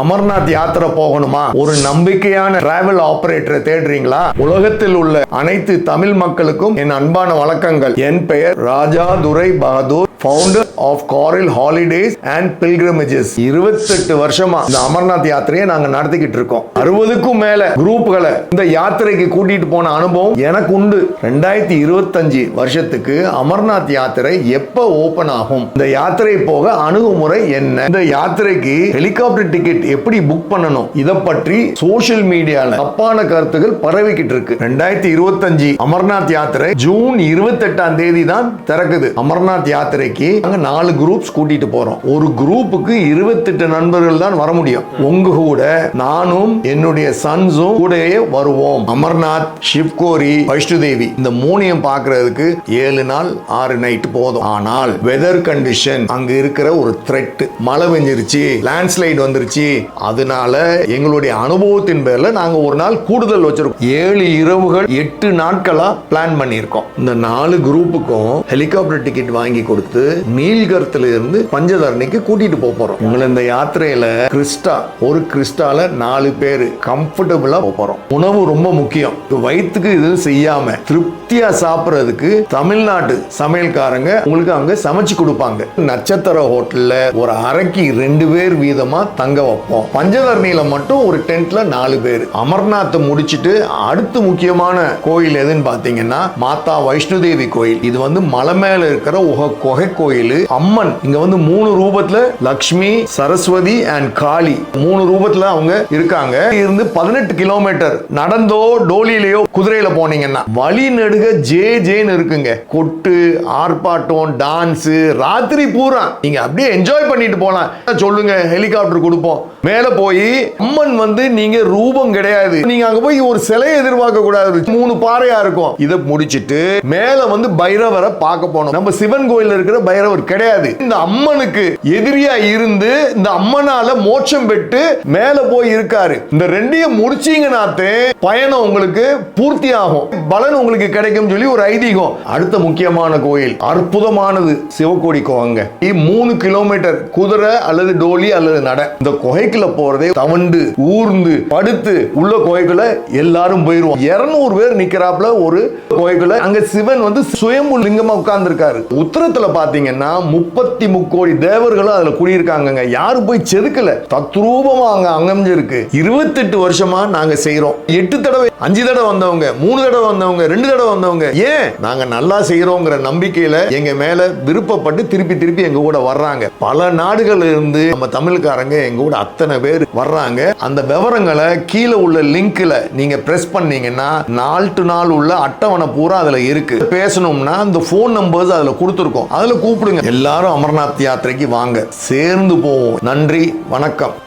அமர்நாத் யாத்திரை போகணுமா? ஒரு நம்பிக்கையான டிராவல் ஆபரேட்டரை தேடுறீங்களா? உலகத்தில் உள்ள அனைத்து தமிழ் மக்களுக்கும் என் அன்பான வணக்கங்கள். என் பெயர் ராஜா துரை பகதூர் ஃபவுண்டர் ஆஃப் காரில் ஹாலிடேஸ் அண்ட் பில்கிரமேஜஸ் இருபத்தெட்டு வருஷமா இந்த அமர்நாத் யாத்திரையை நாங்க நடத்திக்கிட்டு இருக்கோம். அறுபதுக்கும் மேல குரூப்களை இந்த யாத்திரைக்கு கூட்டிட்டு போன அனுபவம் எனக்கு உண்டு. ரெண்டாயிரத்தி இருபத்தஞ்சு வருஷத்துக்கு அமர்நாத் யாத்திரை எப்ப ஓபன் ஆகும்? இந்த யாத்திரை போக அணுகுமுறை என்ன? இந்த யாத்திரைக்கு ஹெலிகாப்டர் டிக்கெட் எப்படி புக் பண்ணணும்? இதை பற்றி சோஷியல் மீடியால தப்பான கருத்துகள் பரவிக்கிட்டு இருக்கு. ரெண்டாயிரத்தி இருபத்தஞ்சு அமர்நாத் யாத்திரை ஜூன் இருபத்தெட்டாம் தேதி தான் திறக்குது. அமர்நாத் யாத்திரைக்கு நாங்க நாலு குரூப்ஸ் கூட்டிட்டு போறோம். ஒரு குரூப்புக்கு இருபத்தெட்டு நண்பர்கள் தான் வர முடியும். உங்க கூட நானும் என்னுடைய சன்ஸும் கூடயே வருவோம். அமர்நாத் சிவ்கோரி வைஷ்ணுதேவி இந்த மூணையும் பார்க்கறதுக்கு ஏழு நாள் ஆறு நைட் போதும். ஆனால் வெதர் கண்டிஷன் அங்க இருக்கிற ஒரு த்ரெட் மழை பெஞ்சிருச்சு லேண்ட்ஸ்லைட் வந்துருச்சு. அதனால எங்களுடைய அனுபவத்தின் பேர்ல நாங்க ஒரு நாள் கூடுதல் வச்சிருக்கோம். ஏழு இரவுகள் எட்டு நாட்களா பிளான் பண்ணியிருக்கோம். இந்த நாலு குரூப்புக்கும் ஹெலிகாப்டர் டிக்கெட் வாங்கி கொடுத்து நீல்கரத்துல இருந்து பஞ்சதரணிக்கு கூட்டிட்டு போக போறோம். உங்களை இந்த யாத்திரையில கிறிஸ்டா ஒரு கிறிஸ்டால நாலு பேர் கம்ஃபர்டபுளா போக போறோம். உணவு ரொம்ப முக்கியம். வயிற்றுக்கு இது செய்யாம திருப்தியா சாப்பிடுறதுக்கு தமிழ்நாட்டு சமையல்காரங்க உங்களுக்கு அங்க சமைச்சு கொடுப்பாங்க. நட்சத்திர ஹோட்டல்ல ஒரு அரைக்கு ரெண்டு பேர் வீதமா தங்க வைப்போம் பஞ்சதர்ணியில மட்டும் ஒரு டென்ட்ல நாலு பேர். அமர்நாத்தை முடிச்சிட்டு அடுத்து முக்கியமான கோயில் எதுன்னு பாத்தீங்கன்னா மாதா வைஷ்ணுதேவி கோயில். இது வந்து மலை மேல இருக்கிற உக குகை கோயில். அம்மன் இங்க வந்து மூணு ரூபத்துல லக்ஷ்மி சரஸ்வதி அண்ட் காளி. மூணு ரூபத்துல அவங்க இருக்காங்க. இருந்து பதினெட்டு கிலோமீட்டர் நடந்தோ டோலியிலேயோ குதிரையில போனீங்கன்னா வழி நெடுக ஜே ஜேன்னு இருக்குங்க. கொட்டு ஆர்ப்பாட்டம் டான்ஸ் ராத்திரி பூரா. நீங்க அப்படியே என்ஜாய் பண்ணிட்டு போலாம். சொல்லுங்க ஹெலிகாப்டர் கொடுப்போம். மேல போய் அம்மன் வந்து நீங்க ரூபம் கிடையாது. நீங்க அங்க போய் ஒரு சிலையை எதிர்பார்க்க கூடாது. மூணு பாறையா இருக்கும். இதை முடிச்சிட்டு மேல வந்து பைரவரை பார்க்க போனோம். நம்ம சிவன் கோயில் இருக்கிற பைரவர் கிடையாது. இந்த அம்மனுக்கு எதிரியா இருந்து இந்த அம்மனால மோட்சம் பெற்று மேல போய் இருக்காரு. இந்த ரெண்டையும் முடிச்சீங்கன்னாத்தே பயணம் உங்களுக்கு பூர்த்தி ஆகும் பலன் உங்களுக்கு கிடைக்கும் சொல்லி ஒரு ஐதீகம். அடுத்த முக்கியமான கோயில். அற்புதமானது சிவகோடி கோவங்க மூணு கிலோமீட்டர் குதிரை அல்லது டோலி அல்லது நட. இந்த குகைக்குள்ள போறதே தவண்டு ஊர்ந்து படுத்து உள்ள குகைக்குள்ள எல்லாரும் போயிருவோம். இருநூறு பேர் நிக்கிறாப்ல ஒரு குகைக்குள்ள. அங்க சிவன் வந்து சுயம்பு லிங்கமா உட்கார்ந்து இருக்காரு உத்தரத்துல பாத்தீங்கன்னா முப்பத்தி முக்கோடி தேவர்களும் அதுல குடியிருக்காங்க யாரும் போய் செதுக்கல. தத்ரூபமா அங்க அங்கமிஞ்சிருக்கு இருபத்தெட்டு வருஷமா நாங்க செய்யறோம் எட்டு தடவை அஞ்சு தடவை வந்தவங்க மூணு தடவை வந்தவங்க ரெண்டு தடவை வந்தவங்க. ஏன்? நாங்க நல்லா செய்யறோங்கிற நம்பிக்கையில எங்க மேல விருப்பப்பட்டு திருப்பி திருப்பி எங்க கூட வர்றாங்க. பல நாடுகள்ல இருந்து நம்ம தமிழ்காரங்க எங்க கூட அத்தனை பேர் வர்றாங்க. அந்த விவரங்களை கீழே உள்ள லிங்க்ல நீங்க பிரஸ் பண்ணீங்கன்னா நாள் டு நாள் உள்ள அட்டவணை பூரா அதுல இருக்கு. பேசணும்னா அந்த ஃபோன் நம்பர்ஸ் அதுல கொடுத்துருக்கோம். அதுல கூப்பிடுங்க. எல்லாரும் அமர்நாத் யாத்திரைக்கு வாங்க. சேர்ந்து போவோம். நன்றி. வணக்கம்.